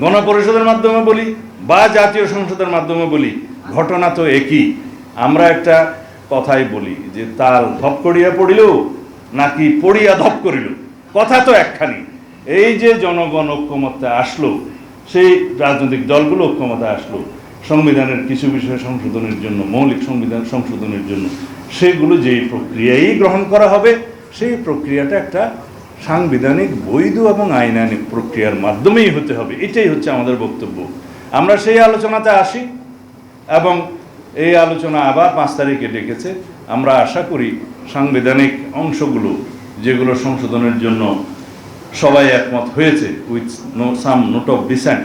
গণপরিষদের মাধ্যমে বলি বা জাতীয় সংসদের মাধ্যমে বলি, ঘটনা তো একই। আমরা একটা কথাই বলি যে তাল ধপ করিয়া পড়িল নাকি পড়িয়া ধপ করিল কথা তো একখানি। এই যে জনগণ ঐক্যমত্যে আসলো, সেই রাজনৈতিক দলগুলো ঐক্যমতে আসলো, সংবিধানের কিছু বিষয় সংশোধনের জন্য, মৌলিক সংবিধান সংশোধনের জন্য, সেগুলো যেই প্রক্রিয়াই গ্রহণ করা হবে, সেই প্রক্রিয়াটা একটা সাংবিধানিক, বৈধ এবং আইনানিক প্রক্রিয়ার মাধ্যমেই হতে হবে। এটাই হচ্ছে আমাদের বক্তব্য। আমরা সেই আলোচনাতে আসি এবং এই আলোচনা আবার পাঁচ তারিখে ডেকেছে। আমরা আশা করি সাংবিধানিক অংশগুলো, যেগুলো সংশোধনের জন্য সবাই একমত হয়েছে with no some note of dissent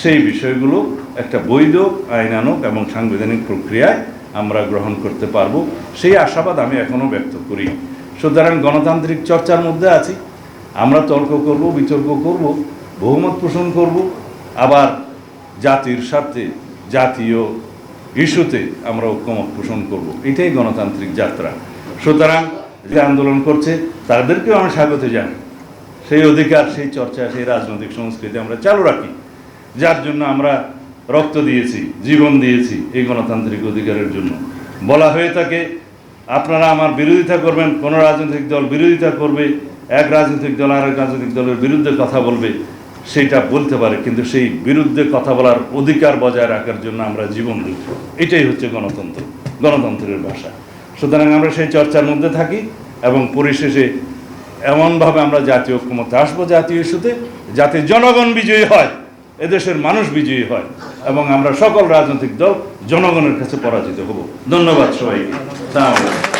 সেই বিষয়গুলো একটা বৈধ আইনানুক এবং সাংবিধানিক প্রক্রিয়ায় আমরা গ্রহণ করতে পারব। সেই আশাবাদ আমি এখনও ব্যক্ত করি। সুতরাং গণতান্ত্রিক চর্চার মধ্যে আছি। আমরা তর্ক করব, বিতর্ক করব, বহুমত পোষণ করব। আবার জাতির স্বার্থে, জাতীয় ইস্যুতে আমরা ঐক্যমত পোষণ করব। এটাই গণতান্ত্রিক যাত্রা। সুতরাং যে আন্দোলন করছে, তাদেরকেও আমি স্বাগত জানাই। সেই অধিকার, সেই চর্চা, সেই রাজনৈতিক সংস্কৃতি আমরা চালু রাখি। যার জন্য আমরা রক্ত দিয়েছি, জীবন দিয়েছি এই গণতান্ত্রিক অধিকারের জন্য। বলা হয়ে থাকে আপনারা আমার বিরোধিতা করবেন, কোনো রাজনৈতিক দল বিরোধিতা করবে, এক রাজনৈতিক দল আরেক রাজনৈতিক দলের বিরুদ্ধে কথা বলবে সেইটা বলতে পারে, কিন্তু সেই বিরুদ্ধে কথা বলার অধিকার বজায় রাখার জন্য আমরা জীবন দিই। এটাই হচ্ছে গণতন্ত্র, গণতন্ত্রের ভাষা। সুতরাং আমরা সেই চর্চার মধ্যে থাকি এবং পরিশেষে এমনভাবে আমরা জাতীয় ঐক্যমতে আসব, জাতীয় ইস্যুতে, যাতে জনগণ বিজয়ী হয়। এদেশের মানুষ বিজয়ী হয় এবং আমরা সকল রাজনৈতিক দল জনগণের কাছে পরাজিত হব ধন্যবাদ সবাইকে।